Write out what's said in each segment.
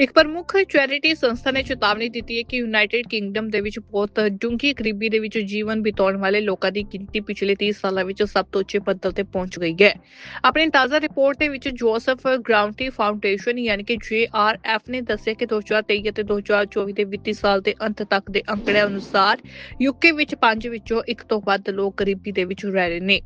ਇੱਕ ਪ੍ਰਮੁੱਖ ਚੈਰਿਟੀ ਸੰਸਥਾ ਨੇ ਚੇਤਾਵਨੀ ਦਿੱਤੀ ਹੈ ਕਿ ਯੂਨਾਈਟਿਡ ਕਿੰਗਡਮ ਦੇ ਵਿੱਚ ਬਹੁਤ ਡੂੰਘੀ ਗਰੀਬੀ ਦੇ ਵਿੱਚ ਜੀਵਨ ਬਿਤਾਉਣ ਵਾਲੇ ਲੋਕਾਂ ਦੀ ਗਿਣਤੀ ਪਿਛਲੇ 30 ਸਾਲਾਂ ਵਿੱਚ ਸਭ ਤੋਂ ਉੱਚੇ ਪੱਧਰ ਤੇ ਪਹੁੰਚ ਗਈ ਹੈ। ਆਪਣੀ ਤਾਜ਼ਾ ਰਿਪੋਰਟ ਦੇ ਵਿੱਚ ਜੋਸਫ ਗ੍ਰਾਉਂਟੀ ਫਾਊਂਡੇਸ਼ਨ ਯਾਨੀ ਕਿ JRF ਨੇ ਦੱਸਿਆ ਕਿ 2023 ਅਤੇ 2024 ਦੇ ਵਿੱਤੀ ਸਾਲ ਦੇ ਅੰਤ ਤੱਕ ਦੇ ਅੰਕੜਿਆਂ ਅਨੁਸਾਰ ਯੂਕੇ ਵਿੱਚ ਪੰਜ ਵਿੱਚੋਂ ਇੱਕ ਤੋਂ ਵੱਧ ਲੋਕ ਗਰੀਬੀ ਦੇ ਵਿੱਚ ਰਹਿ ਰਹੇ ਨੇ।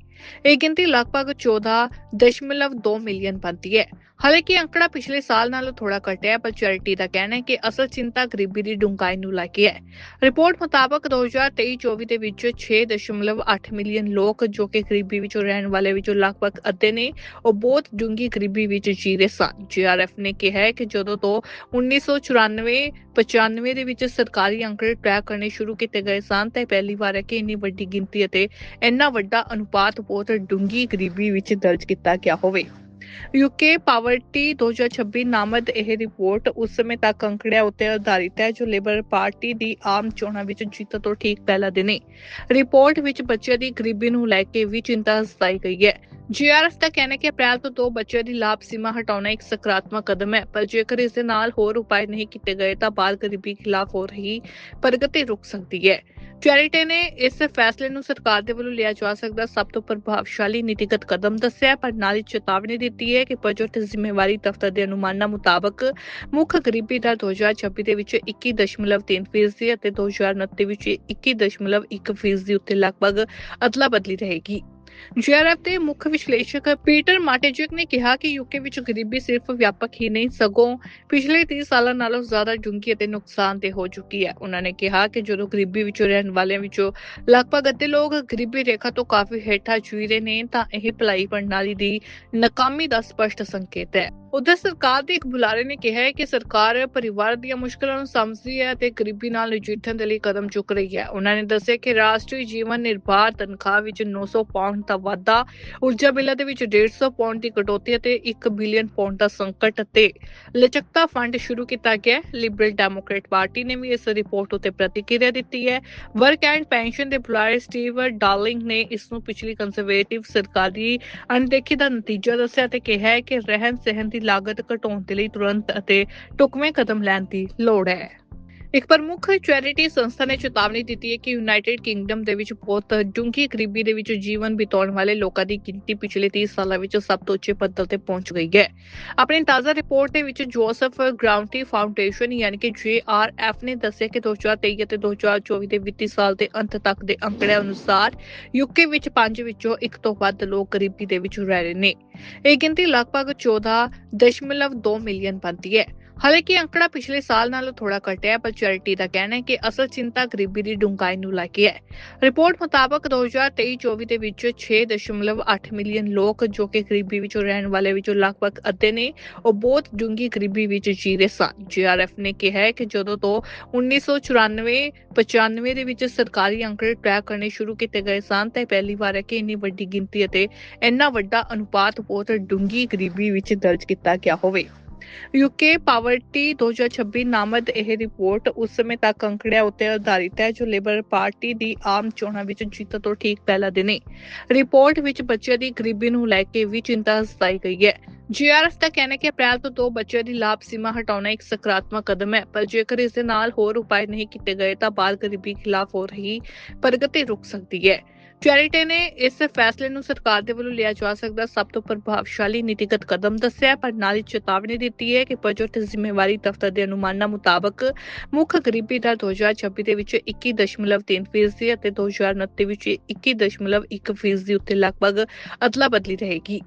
ਇਹ ਗਿਣਤੀ ਲਗਭਗ 14.2 ਮਿਲੀਅਨ ਬਣਦੀ ਹੈ। ਹਾਲਾਂਕਿ ਅੰਕੜਾ ਪਿਛਲੇ ਸਾਲ ਨਾਲੋਂ ਥੋੜਾ ਘਟਿਆ ਪਰ ਚੈਰਿਟੀ ਦਾ ਕਹਿਣਾ ਹੈ ਕਿ ਅਸਲ ਚਿੰਤਾ ਗਰੀਬੀ ਦੀ ਡੂੰਘਾਈ ਨੂੰ ਲੈ ਕੇ ਹੈ। ਰਿਪੋਰਟ ਮੁਤਾਬਕ 2023-24 ਦੇ ਵਿੱਚ 6.8 ਮਿਲੀਅਨ ਲੋਕ ਜੋ ਕਿ ਗਰੀਬੀ ਵਿੱਚ ਰਹਿਣ ਵਾਲੇ ਵਿੱਚੋਂ ਲਗਭਗ ਅੱਧੇ ਨੇ, ਉਹ ਬਹੁਤ ਡੂੰਘੀ ਗਰੀਬੀ ਵਿੱਚ ਜੀ ਰਹੇ ਸਨ। ਜੀਆਰਐਫ ਨੇ ਕਿਹਾ ਹੈ ਕਿ ਜਦੋਂ ਤੋਂ 1994-95 ਦੇ ਵਿੱਚ ਸਰਕਾਰੀ ਅੰਕੜੇ ਟਰੈਕ ਕਰਨੇ ਸ਼ੁਰੂ ਕੀਤੇ ਗਏ ਸਨ, ਤਾਂ ਪਹਿਲੀ ਵਾਰ ਹੈ ਕਿ ਇੰਨੀ ਵੱਡੀ ਗਿਣਤੀ ਅਤੇ ਇੰਨਾ ਵੱਡਾ ਅਨੁਪਾਤ ਬਹੁਤ ਡੂੰਘੀ ਗਰੀਬੀ ਵਿੱਚ ਦਰਜ ਕੀਤਾ ਗਿਆ ਹੋਵੇ। ਯੂਕੇ ਪਾਵਰਟੀ 2026 ਨਾਮਕ ਇਹ ਰਿਪੋਰਟ ਉਸ ਸਮੇਂ ਤੱਕ ਅੰਕੜਿਆਂ ਉੱਤੇ ਆਧਾਰਿਤ ਹੈ, ਜੋ ਲੇਬਰ ਪਾਰਟੀ ਦੀ ਆਮ ਚੋਣਾਂ ਵਿੱਚ ਜਿੱਤ ਤੋਂ ਠੀਕ ਪਹਿਲਾ ਦਿਨ ਰਿਪੋਰਟ ਵਿੱਚ ਬੱਚਿਆਂ ਦੀ ਗਰੀਬੀ ਨੂੰ ਲੈ ਕੇ ਵੀ ਚਿੰਤਾ ਜਤਾਈ ਗਈ ਹੈ। ਜੀਆਰਐਫ ਦਾ ਕਹਿਣਾ ਹੈ ਕਿ ਅਪ੍ਰੈਲ ਤੋਂ ਦੋ ਬੱਚਿਆਂ ਦੀ ਲਾਭ ਸੀਮਾ ਹਟਾਉਣਾ ਇੱਕ ਸਕਾਰਾਤਮਕ ਕਦਮ ਹੈ, ਪਰ ਜੇਕਰ ਇਸ ਦੇ ਨਾਲ ਹੋਰ ਉਪਾਅ ਨਹੀਂ ਕੀਤੇ ਗਏ ਤਾਂ ਬਾਲ ਗਰੀਬੀ ਖਿਲਾਫ ਹੋ ਰਹੀ ਪ੍ਰਗਤੀ ਰੁਕ ਸਕਦੀ ਹੈ। ਚੈਰਿਟੀ ਨੇ ਇਸ ਫੈਸਲੇ ਨੂੰ ਸਰਕਾਰ ਦੇ ਵੱਲੋਂ ਲਿਆ ਜਾ ਸਕਦਾ ਸਭ ਤੋਂ ਪ੍ਰਭਾਵਸ਼ਾਲੀ ਨੀਤੀਗਤ ਕਦਮ ਦੱਸਿਆ ਪਰ ਨਾਲ ਹੀ ਚੇਤਾਵਨੀ ਦਿੱਤੀ ਹੈ ਕਿ ਬਜਟ ਜ਼ਿੰਮੇਵਾਰੀ ਦਫ਼ਤਰ ਦੇ ਅਨੁਮਾਨਾਂ ਮੁਤਾਬਕ ਮੁੱਖ ਗਰੀਬੀ ਦਰ 2026 ਦੇ ਵਿੱਚ 21.3% ਫੀਸਦੀ ਅਤੇ 2029 ਵਿੱਚ 21.1% ਫੀਸਦੀ ਉੱਤੇ ਲਗਭਗ ਅਦਲਾ ਬਦਲੀ ਰਹੇਗੀ। ਜੀਆਰਐਫ ਦੇ ਮੁੱਖ ਵਿਸ਼ਲੇਸ਼ਕ ਪੀਟਰ ਮਾਟੇਜਿਕ ਨੇ ਕਿਹਾ ਕਿ ਯੂਕੇ ਵਿੱਚ ਗਰੀਬੀ ਸਿਰਫ ਵਿਆਪਕ ਹੀ ਨਹੀਂ, ਸਗੋਂ ਪਿਛਲੇ 30 ਸਾਲਾਂ ਨਾਲੋਂ ਜ਼ਿਆਦਾ ਡੂੰਘੀ ਅਤੇ ਨੁਕਸਾਨਦੇਹ ਹੋ ਚੁੱਕੀ ਹੈ। ਉਹਨਾਂ ਨੇ ਕਿਹਾ ਕਿ ਜਦੋਂ ਗਰੀਬੀ ਵਿੱਚੋਂ ਰਹਿਣ ਵਾਲਿਆਂ ਵਿੱਚੋਂ ਲਗਭਗ ਅੱਧੇ ਲੋਕ ਗਰੀਬੀ ਰੇਖਾ ਤੋਂ ਕਾਫੀ ਹੇਠਾਂ ਜੀ ਰਹੇ ਨੇ, ਤਾਂ ਇਹ ਭਲਾਈ ਪ੍ਰਣਾਲੀ ਦੀ ਨਾਕਾਮੀ ਦਾ ਸਪਸ਼ਟ ਸੰਕੇਤ ਹੈ। ਉਧਰ ਸਰਕਾਰ ਦੇ ਇੱਕ ਬੁਲਾਰੇ ਨੇ ਕਿਹਾ ਹੈ ਕਿ ਸਰਕਾਰ ਪਰਿਵਾਰ ਦੀਆਂ ਮੁਸ਼ਕਲਾਂ ਨੂੰ ਸਮਝਦੀ ਹੈ ਅਤੇ ਗਰੀਬੀ ਨਾਲ ਨਜਿੱਠਣ ਦੇ ਲਈ ਕਦਮ ਚੁੱਕ ਰਹੀ ਹੈ। ਉਹਨਾਂ ਨੇ ਦੱਸਿਆ ਕਿ ਰਾਸ਼ਟਰੀ ਜੀਵਨ ਨਿਰਭਰ ਤਨਖਾਹ ਵਿੱਚ 900 ਪਾਉਂਡ ਦਾ ਵਾਧਾ। ਊਰਜਾ ਬਿੱਲਾਂ ਦੇ ਵਿੱਚ 150 ਪਾਉਂਡ ਦੀ ਕਟੌਤੀ ਅਤੇ 1 ਬਿਲੀਅਨ ਪਾਉਂਡ ਦਾ ਸੰਕਟ ਅਤੇ ਲਚਕਤਾ ਫੰਡ ਸ਼ੁਰੂ ਕੀਤਾ ਗਿਆ ਲਿਬਰਲ ਡੈਮੋਕ੍ਰੇਟ ਪਾਰਟੀ ਨੇ ਵੀ ਇਸ ਰਿਪੋਰਟ ਉੱਤੇ ਪ੍ਰਤੀਕਿਰਿਆ ਦਿੱਤੀ ਹੈ। ਵਰਕ ਐਂਡ ਪੈਨਸ਼ਨ ਦੇ ਬੁਲਾਰੇ ਸਟੀਵ ਡਾਰਲਿੰਗ ਨੇ ਇਸ ਨੂੰ ਪਿਛਲੀ ਕੰਜ਼ਰਵੇਟਿਵ ਸਰਕਾਰ ਅਣਦੇਖੀ ਦਾ ਨਤੀਜਾ ਦੱਸਿਆ ਤੇ ਕਿਹਾ ਹੈ ਕਿ ਰਹਿਣ ਸਹਿਣ ਦੀ ਲਾਗਤ ਘਟਾਉਣ ਦੇ ਲਈ ਤੁਰੰਤ ਅਤੇ ਟੁਕਵੇਂ ਕਦਮ ਲੈਣ ਦੀ ਲੋੜ ਹੈ। ਇੱਕ ਪ੍ਰਮੁੱਖ ਚੈਰਿਟੀ ਸੰਸਥਾ ਨੇ ਚੇਤਾਵਨੀ ਦਿੱਤੀ ਹੈ ਕਿ ਯੂਨਾਈਟਿਡ ਕਿੰਗਡਮ ਦੇ ਵਿੱਚ ਬਹੁਤ ਡੂੰਘੀ ਗਰੀਬੀ ਦੇ ਵਿੱਚ ਜੀਵਨ ਬਿਤਾਉਣ ਵਾਲੇ ਲੋਕਾਂ ਦੀ ਗਿਣਤੀ ਪਿਛਲੇ 30 ਸਾਲਾਂ ਵਿੱਚ ਸਭ ਤੋਂ ਉੱਚੇ ਪੱਧਰ ਤੇ ਪਹੁੰਚ ਗਈ ਹੈ। ਆਪਣੀ ਤਾਜ਼ਾ ਰਿਪੋਰਟ ਦੇ ਵਿੱਚ ਜੋਸਫ ਗ੍ਰਾਉਂਟੀ ਫਾਊਂਡੇਸ਼ਨ ਯਾਨੀ ਕਿ JRF ਨੇ ਦੱਸਿਆ ਕਿ 2023 ਅਤੇ 2024 ਦੇ ਵਿੱਤੀ ਸਾਲ ਦੇ ਅੰਤ ਤੱਕ ਦੇ ਅੰਕੜਿਆਂ ਅਨੁਸਾਰ ਯੂਕੇ ਵਿੱਚ ਪੰਜ ਵਿੱਚੋਂ ਇੱਕ ਤੋਂ ਵੱਧ ਲੋਕ ਗਰੀਬੀ ਦੇ ਵਿੱਚ ਰਹਿ ਰਹੇ ਨੇ। ਇਹ ਗਿਣਤੀ ਲਗਭਗ 14.2 ਮਿਲੀਅਨ ਬਣਦੀ ਹੈ। ਹਾਲਾਂਕਿ ਅੰਕੜਾ ਪਿਛਲੇ ਸਾਲ ਨਾਲੋਂ ਥੋੜਾ ਘਟਿਆ ਹੈ, ਪਰ ਚੈਰਿਟੀ ਦਾ ਕਹਿਣਾ ਹੈ ਕਿ ਅਸਲ ਚਿੰਤਾ ਗਰੀਬੀ ਦੀ ਡੂੰਘਾਈ ਨੂੰ ਲੈ ਕੇ ਹੈ। ਰਿਪੋਰਟ ਮੁਤਾਬਕ 2023-24 ਦੇ ਵਿੱਚ 6.8 ਮਿਲੀਅਨ ਲੋਕ ਜੋ ਕਿ ਗਰੀਬੀ ਵਿੱਚ ਰਹਿਣ ਵਾਲੇ ਵਿੱਚੋਂ ਲਗਭਗ ਅੱਧੇ ਨੇ, ਉਹ ਬਹੁਤ ਡੂੰਘੀ ਗਰੀਬੀ ਵਿੱਚ ਜੀ ਰਹੇ ਸਨ। ਜੀਆਰਐਫ ਨੇ ਕਿਹਾ ਹੈ ਕਿ ਜਦੋਂ ਤੋਂ 1994-95 ਦੇ ਵਿੱਚ ਸਰਕਾਰੀ ਅੰਕੜੇ ਟਰੈਕ ਕਰਨੇ ਸ਼ੁਰੂ ਕੀਤੇ ਗਏ ਸਨ, ਤਾਂ ਪਹਿਲੀ ਵਾਰ ਹੈ ਕਿ ਇੰਨੀ ਵੱਡੀ ਗਿਣਤੀ ਅਤੇ ਇੰਨਾ ਵੱਡਾ ਅਨੁਪਾਤ ਬਹੁਤ ਡੂੰਘੀ ਗਰੀਬੀ ਵਿੱਚ ਦਰਜ ਕੀਤਾ ਗਿਆ ਹੋਵੇ। ਯੂਕੇ ਪਾਵਰਟੀ 2026 ਨਾਮਕ ਇਹ ਰਿਪੋਰਟ ਉਸ ਸਮੇਂ ਤੱਕ ਅੰਕੜਿਆਂ ਉੱਤੇ ਆਧਾਰਿਤ ਹੈ, ਜੋ ਲੇਬਰ ਪਾਰਟੀ ਦੀ ਆਮ ਚੋਣਾਂ ਵਿੱਚ ਜਿੱਤ ਤੋਂ ਠੀਕ ਪਹਿਲਾ ਦਿਨ ਰਿਪੋਰਟ ਵਿੱਚ ਬੱਚਿਆਂ ਦੀ ਗਰੀਬੀ ਨੂੰ ਲੈ ਕੇ ਵੀ ਚਿੰਤਾ ਜਤਾਈ ਗਈ ਹੈ। ਜੀਆਰਐਫ ਦਾ ਕਹਿਣਾ ਹੈ ਕਿ ਅਪ੍ਰੈਲ ਤੋਂ ਦੋ ਬੱਚਿਆਂ ਦੀ ਲਾਭ ਸੀਮਾ ਹਟਾਉਣਾ ਇੱਕ ਸਕਾਰਾਤਮਕ ਕਦਮ ਹੈ, ਪਰ ਜੇਕਰ ਇਸ ਦੇ ਨਾਲ ਹੋਰ ਉਪਾਅ ਨਹੀਂ ਕੀਤੇ ਗਏ ਤਾਂ ਬਾਲ ਗਰੀਬੀ ਖਿਲਾਫ ਹੋ ਰਹੀ ਪ੍ਰਗਤੀ ਰੁਕ ਸਕਦੀ ਹੈ। ਚੈਰਿਟੀ ਨੇ ਇਸ ਫੈਸਲੇ ਨੂੰ ਸਰਕਾਰ ਦੇ ਵੱਲੋਂ ਲਿਆ ਜਾ ਸਕਦਾ ਸਭ ਤੋਂ ਪ੍ਰਭਾਵਸ਼ਾਲੀ ਨੀਤੀਗਤ ਕਦਮ ਦੱਸਿਆ ਪਰ ਨਾਲ ਹੀ ਚੇਤਾਵਨੀ ਦਿੱਤੀ ਹੈ ਕਿ ਬਜਟ ਜ਼ਿੰਮੇਵਾਰੀ ਦਫ਼ਤਰ ਦੇ ਅਨੁਮਾਨਾਂ ਮੁਤਾਬਕ ਮੁੱਖ ਗਰੀਬੀ ਦਰ 2026 ਦੇ ਵਿੱਚ 21.3% ਫੀਸਦੀ ਅਤੇ 2029 ਵਿੱਚ 21.1% ਫੀਸਦੀ ਉੱਤੇ ਲਗਭਗ ਅਦਲਾ ਬਦਲੀ ਰਹੇਗੀ।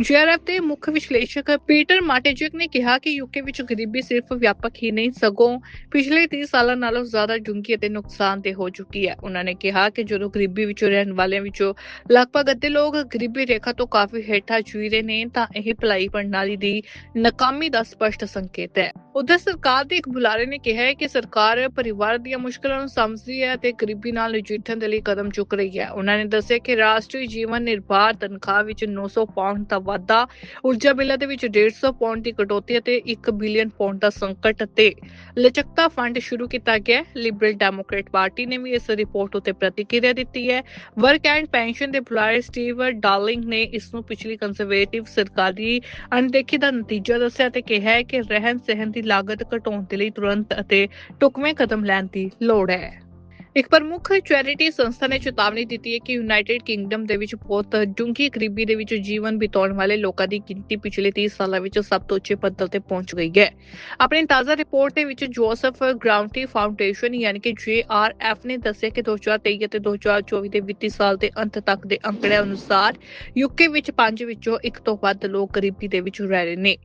ਜੀਆਰਐਫ ਦੇ ਮੁੱਖ ਵਿਸ਼ਲੇਸ਼ਕ ਪੀਟਰ ਮਾਟੇਜਿਕ ਨੇ ਕਿਹਾ ਕਿ ਯੂਕੇ ਵਿੱਚ ਗਰੀਬੀ ਸਿਰਫ ਵਿਆਪਕ ਹੀ ਨਹੀਂ, ਸਗੋਂ ਪਿਛਲੇ 30 ਸਾਲਾਂ ਨਾਲੋਂ ਜ਼ਿਆਦਾ ਡੂੰਘੀ ਅਤੇ ਨੁਕਸਾਨਦੇਹ ਹੋ ਚੁੱਕੀ ਹੈ। ਉਹਨਾਂ ਨੇ ਕਿਹਾ ਕਿ ਜਦੋਂ ਗਰੀਬੀ ਵਿੱਚੋਂ ਰਹਿਣ ਵਾਲਿਆਂ ਵਿੱਚੋਂ ਲਗਭਗ ਅੱਧੇ ਲੋਕ ਗਰੀਬੀ ਰੇਖਾ ਤੋਂ ਕਾਫੀ ਹੇਠਾਂ ਜੀ ਰਹੇ ਨੇ, ਤਾਂ ਇਹ ਭਲਾਈ ਪ੍ਰਣਾਲੀ ਦੀ ਨਾਕਾਮੀ ਦਾ ਸਪਸ਼ਟ ਸੰਕੇਤ ਹੈ। ਉਧਰ ਸਰਕਾਰ ਦੇ ਇੱਕ ਬੁਲਾਰੇ ਨੇ ਕਿਹਾ ਹੈ ਕਿ ਸਰਕਾਰ ਪਰਿਵਾਰ ਦੀਆਂ ਮੁਸ਼ਕਲਾਂ ਨੂੰ ਸਮਝਦੀ ਹੈ ਅਤੇ ਗਰੀਬੀ ਨਾਲ ਨਜਿੱਠਣ ਦੇ ਲਈ ਕਦਮ ਚੁੱਕ ਰਹੀ ਹੈ। ਉਹਨਾਂ ਨੇ ਦੱਸਿਆ ਕਿ ਰਾਸ਼ਟਰੀ ਜੀਵਨ ਨਿਰਭਰ ਤਨਖਾਹ ਵਿੱਚ 900 ਪਾਉਂਡ ਪਾਉਂਡ ਦਾ ਵਾਧਾ। ਊਰਜਾ ਬਿੱਲਾਂ ਦੇ ਵਿੱਚ 150 ਪਾਉਂਡ ਦੀ ਕਟੌਤੀ ਅਤੇ 1 ਬਿਲੀਅਨ ਪਾਉਂਡ ਦਾ ਸੰਕਟ ਅਤੇ ਲਚਕਤਾ ਫੰਡ ਸ਼ੁਰੂ ਕੀਤਾ ਗਿਆ ਲਿਬਰਲ ਡੈਮੋਕ੍ਰੇਟ ਪਾਰਟੀ ਨੇ ਵੀ ਇਸ ਰਿਪੋਰਟ ਉੱਤੇ ਪ੍ਰਤੀਕਿਰਿਆ ਦਿੱਤੀ ਹੈ। ਵਰਕ ਐਂਡ ਪੈਨਸ਼ਨ ਦੇ ਬੁਲਾਰੇ ਸਟੀਵ ਡਾਰਲਿੰਗ ਨੇ ਇਸ ਨੂੰ ਪਿਛਲੀ ਕੰਜ਼ਰਵੇਟਿਵ ਸਰਕਾਰ ਅਣਦੇਖੀ ਦਾ ਨਤੀਜਾ ਦੱਸਿਆ ਤੇ ਕਿਹਾ ਹੈ ਕਿ ਰਹਿਣ ਸਹਿਣ ਦੀ ਲਾਗਤ ਘਟਾਉਣ ਦੇ ਲਈ ਤੁਰੰਤ ਅਤੇ ਢੁਕਵੇਂ ਕਦਮ ਲੈਣ ਦੀ ਲੋੜ ਹੈ। ਇੱਕ ਪ੍ਰਮੁੱਖ ਚੈਰਿਟੀ ਸੰਸਥਾ ਨੇ ਚੇਤਾਵਨੀ ਦਿੱਤੀ ਹੈ ਕਿ ਯੂਨਾਈਟਿਡ ਕਿੰਗਡਮ ਦੇ ਵਿੱਚ ਬਹੁਤ ਡੂੰਘੀ ਗਰੀਬੀ ਦੇ ਵਿੱਚ ਜੀਵਨ ਬਿਤਾਉਣ ਵਾਲੇ ਲੋਕਾਂ ਦੀ ਗਿਣਤੀ ਪਿਛਲੇ 30 ਸਾਲਾਂ ਵਿੱਚ ਸਭ ਤੋਂ ਉੱਚੇ ਪੱਧਰ ਤੇ ਪਹੁੰਚ ਗਈ ਹੈ। ਆਪਣੀ ਤਾਜ਼ਾ ਰਿਪੋਰਟ ਦੇ ਵਿੱਚ ਜੋਸਫ ਗ੍ਰਾਉਂਟੀ ਫਾਊਂਡੇਸ਼ਨ ਯਾਨੀ ਕਿ JRF ਨੇ ਦੱਸਿਆ ਕਿ 2023 ਅਤੇ 2024 ਦੇ ਵਿੱਤੀ ਸਾਲ ਦੇ ਅੰਤ ਤੱਕ ਦੇ ਅੰਕੜਿਆਂ ਅਨੁਸਾਰ ਯੂਕੇ ਵਿੱਚ ਪੰਜ ਵਿੱਚੋਂ ਇੱਕ ਤੋਂ ਵੱਧ ਲੋਕ ਗਰੀਬੀ ਦੇ ਵਿੱਚ ਰਹਿ ਰਹੇ ਨੇ।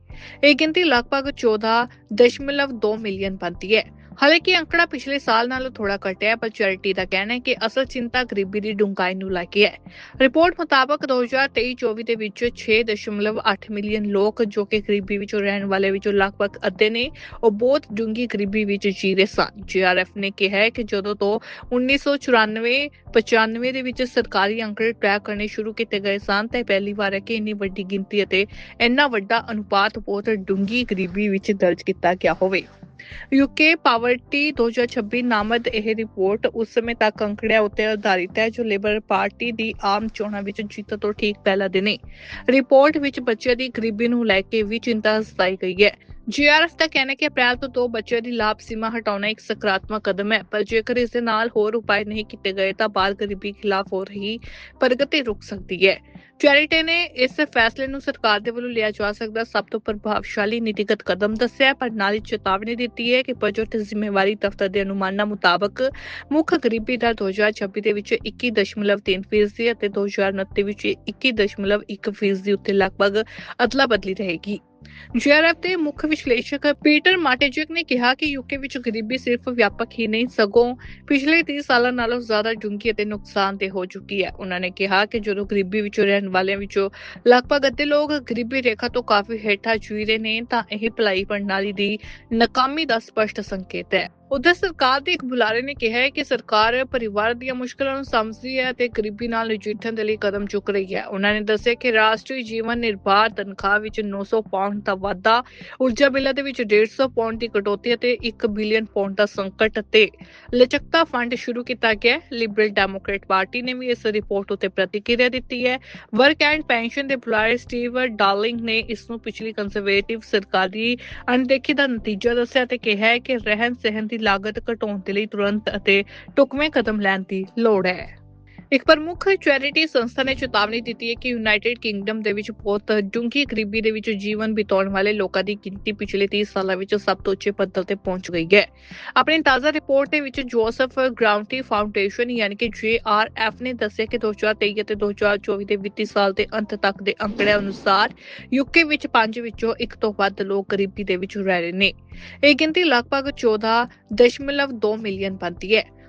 ਇਹ ਗਿਣਤੀ ਲਗਭਗ 14.2 ਮਿਲੀਅਨ ਬਣਦੀ ਹੈ। ਹਾਲਾਂਕਿ ਅੰਕੜਾ ਪਿਛਲੇ ਸਾਲ ਨਾਲੋਂ ਥੋੜਾ ਘਟਿਆ ਹੈ ਪਰ ਚੈਰਿਟੀ ਦਾ ਕਹਿਣਾ ਹੈ ਕਿ ਅਸਲ ਚਿੰਤਾ ਗਰੀਬੀ ਦੀ ਡੂੰਘਾਈ ਨੂੰ ਲੈ ਕੇ ਹੈ। ਰਿਪੋਰਟ ਮੁਤਾਬਕ 2023-24 ਦੇ ਵਿੱਚ 6.8 ਮਿਲੀਅਨ ਲੋਕ, ਜੋ ਕਿ ਗਰੀਬੀ ਵਿੱਚੋਂ ਰਹਿਣ ਵਾਲੇ ਵਿੱਚੋਂ ਲਗਭਗ ਅੱਧੇ ਨੇ, ਉਹ ਬਹੁਤ ਡੂੰਘੀ ਗਰੀਬੀ ਵਿੱਚ ਜੀ ਰਹੇ ਸਨ। ਜੀਆਰਐਫ ਨੇ ਕਿਹਾ ਹੈ ਕਿ ਜਦੋਂ ਤੋਂ 1994-95 ਦੇ ਵਿੱਚ ਸਰਕਾਰੀ ਅੰਕੜੇ ਟਰੈਕ ਕਰਨੇ ਸ਼ੁਰੂ ਕੀਤੇ ਗਏ ਸਨ, ਤਾਂ ਪਹਿਲੀ ਵਾਰ ਹੈ ਕਿ ਇੰਨੀ ਵੱਡੀ ਗਿਣਤੀ ਅਤੇ ਇੰਨਾ ਵੱਡਾ ਅਨੁਪਾਤ ਬਹੁਤ ਡੂੰਘੀ ਗਰੀਬੀ ਵਿੱਚ ਦਰਜ ਕੀਤਾ ਗਿਆ ਹੋਵੇ। ਯੂਕੇ ਪਾਵਰਟੀ 2026 ਨਾਮਦ ਇਹ ਰਿਪੋਰਟ ਉਸ ਸਮੇਂ ਤੱਕ ਅੰਕੜਿਆਂ ਉੱਤੇ ਆਧਾਰਿਤ ਹੈ, ਜੋ ਲੇਬਰ ਪਾਰਟੀ ਦੀ ਆਮ ਚੋਣਾਂ ਵਿੱਚ ਜਿੱਤ ਤੋਂ ਠੀਕ ਪਹਿਲਾਂ ਦਿਨ ਹੈ ਰਿਪੋਰਟ ਵਿੱਚ ਬੱਚਿਆਂ ਦੀ ਗਰੀਬੀ ਨੂੰ ਲੈ ਕੇ ਵੀ ਚਿੰਤਾ ਜਤਾਈ ਗਈ ਹੈ। ਜੀਆਰਐਫ ਦਾ ਕਹਿਣਾ ਹੈ ਕਿ ਅਪ੍ਰੈਲ ਤੋਂ ਦੋ ਬੱਚਿਆਂ ਦੀ ਲਾਭ ਸੀਮਾ ਹਟਾਉਣਾ ਇੱਕ ਸਕਾਰਾਤਮਕ ਕਦਮ ਹੈ, ਪਰ ਜੇਕਰ ਇਸ ਦੇ ਨਾਲ ਹੋਰ ਉਪਾਅ ਨਹੀਂ ਕੀਤੇ ਗਏ ਤਾਂ ਬਾਲ ਗਰੀਬੀ ਖਿਲਾਫ ਹੋ ਰਹੀ ਪ੍ਰਗਤੀ ਰੁਕ ਸਕਦੀ ਹੈ। ਚੈਰਿਟੀ ਨੇ ਇਸ ਫੈਸਲੇ ਨੂੰ ਸਰਕਾਰ ਦੇ ਵੱਲੋਂ ਲਿਆ ਜਾ ਸਕਦਾ ਸਭ ਤੋਂ ਪ੍ਰਭਾਵਸ਼ਾਲੀ ਨੀਤੀਗਤ ਕਦਮ ਦੱਸਿਆ ਪਰ ਨਾਲ ਹੀ ਚੇਤਾਵਨੀ ਦਿੱਤੀ ਹੈ ਕਿ ਬਜਟ ਜ਼ਿੰਮੇਵਾਰੀ ਦਫ਼ਤਰ ਦੇ ਅਨੁਮਾਨਾਂ ਮੁਤਾਬਕ ਮੁੱਖ ਗਰੀਬੀ ਦਰ 2026 ਦੇ ਵਿੱਚ 21.3% ਫੀਸਦੀ ਅਤੇ 2029 ਵਿੱਚ 21.1% ਫੀਸਦੀ ਉੱਤੇ ਲਗਭਗ ਅਦਲਾ ਬਦਲੀ ਰਹੇਗੀ। ਜੀਆਰਐਫ ਦੇ ਮੁੱਖ ਵਿਸ਼ਲੇਸ਼ਕ ਪੀਟਰ ਮਾਟੇਜਿਕ ਨੇ ਕਿਹਾ ਕਿ ਯੂਕੇ ਵਿੱਚ ਗਰੀਬੀ ਸਿਰਫ ਵਿਆਪਕ ਹੀ ਨਹੀਂ, ਸਗੋਂ ਪਿਛਲੇ 30 ਸਾਲਾਂ ਨਾਲੋਂ ਜ਼ਿਆਦਾ ਡੂੰਘੀ ਅਤੇ ਨੁਕਸਾਨਦੇਹ ਹੋ ਚੁੱਕੀ ਹੈ। ਉਹਨਾਂ ਨੇ ਕਿਹਾ ਕਿ ਜਦੋਂ ਗਰੀਬੀ ਵਿੱਚੋਂ ਰਹਿਣ ਵਾਲਿਆਂ ਵਿੱਚੋਂ ਲਗਭਗ ਅੱਧੇ ਲੋਕ ਗਰੀਬੀ ਰੇਖਾ ਤੋਂ ਕਾਫੀ ਹੇਠਾਂ ਜੀ ਰਹੇ ਨੇ, ਤਾਂ ਇਹ ਭਲਾਈ ਪ੍ਰਣਾਲੀ ਦੀ ਨਾਕਾਮੀ ਦਾ ਸਪਸ਼ਟ ਸੰਕੇਤ ਹੈ। ਉਧਰ ਸਰਕਾਰ ਦੇ ਇੱਕ ਬੁਲਾਰੇ ਨੇ ਕਿਹਾ ਹੈ ਕਿ ਸਰਕਾਰ ਪਰਿਵਾਰ ਦੀਆਂ ਮੁਸ਼ਕਲਾਂ ਨੂੰ ਸਮਝਦੀ ਹੈ ਅਤੇ ਗਰੀਬੀ ਨਾਲ ਨਜਿੱਠਣ ਦੇ ਲਈ ਕਦਮ ਚੁੱਕ ਰਹੀ ਹੈ। ਉਹਨਾਂ ਨੇ ਦੱਸਿਆ ਕਿ ਰਾਸ਼ਟਰੀ ਜੀਵਨ ਨਿਰਬਾਹ ਤਨਖਾਹ ਵਿੱਚ 900 ਪਾਉਂਡ ਦਾ ਵਾਧਾ ਊਰਜਾ ਬਿੱਲਾਂ ਦੇ ਵਿੱਚ 150 ਪਾਉਂਡ ਦੀ ਕਟੌਤੀ ਅਤੇ 1 ਬਿਲੀਅਨ ਪਾਉਂਡ ਦਾ ਸੰਕਟ ਅਤੇ ਲਚਕਤਾ ਫੰਡ ਸ਼ੁਰੂ ਕੀਤਾ ਗਿਆ ਲਿਬਰਲ ਡੈਮੋਕ੍ਰੇਟ ਪਾਰਟੀ ਨੇ ਵੀ ਇਸ ਰਿਪੋਰਟ ਉੱਤੇ ਪ੍ਰਤੀਕਿਰਿਆ ਦਿੱਤੀ ਹੈ। ਵਰਕ ਐਂਡ ਪੈਨਸ਼ਨ ਦੇ ਬੁਲਾਰੇ ਸਟੀਵ ਡਾਰਲਿੰਗ ਨੇ ਇਸ ਨੂੰ ਪਿਛਲੀ ਕੰਜ਼ਰਵੇਟਿਵ ਸਰਕਾਰੀ ਅਣਦੇਖੀ ਦਾ ਨਤੀਜਾ ਦੱਸਿਆ ਤੇ ਕਿਹਾ ਹੈ ਕਿ ਰਹਿਣ ਸਹਿਣ ਦੀ ਲਾਗਤ ਘਟਾਉਣ ਦੇ ਲਈ ਤੁਰੰਤ ਅਤੇ ਢੁਕਵੇਂ ਕਦਮ ਲੈਣ ਦੀ ਲੋੜ ਹੈ। ਇੱਕ ਪ੍ਰਮੁੱਖ ਚੈਰਿਟੀ ਸੰਸਥਾ ਨੇ ਚੇਤਾਵਨੀ ਦਿੱਤੀ ਹੈ ਕਿ ਯੂਨਾਈਟਿਡ ਕਿੰਗਡਮ ਦੇ ਵਿੱਚ ਬਹੁਤ ਡੂੰਘੀ ਗਰੀਬੀ ਦੇ ਵਿੱਚ ਜੀਵਨ ਬਿਤਾਉਣ ਵਾਲੇ ਲੋਕਾਂ ਦੀ ਗਿਣਤੀ ਪਿਛਲੇ 30 ਸਾਲਾਂ ਵਿੱਚ ਸਭ ਤੋਂ ਉੱਚੇ ਪੱਧਰ ਤੇ ਪਹੁੰਚ ਗਈ ਹੈ। ਆਪਣੀ ਤਾਜ਼ਾ ਰਿਪੋਰਟ ਦੇ ਵਿੱਚ ਜੋਸਫ ਗ੍ਰਾਉਂਟੀ ਫਾਊਂਡੇਸ਼ਨ ਯਾਨੀ ਕਿ JRF ਨੇ ਦੱਸਿਆ ਕਿ 2023 ਅਤੇ 2024 ਦੇ ਵਿੱਤੀ ਸਾਲ ਦੇ ਅੰਤ ਤੱਕ ਦੇ ਅੰਕੜਿਆਂ ਅਨੁਸਾਰ ਯੂਕੇ ਵਿੱਚ ਪੰਜ ਵਿੱਚੋਂ ਇੱਕ ਤੋਂ ਵੱਧ ਲੋਕ ਗਰੀਬੀ ਦੇ ਵਿੱਚ ਰਹਿ ਰਹੇ ਨੇ। ਇਹ ਗਿਣਤੀ ਲਗਭਗ 14.2 ਮਿਲੀਅਨ ਬਣਦੀ ਹੈ।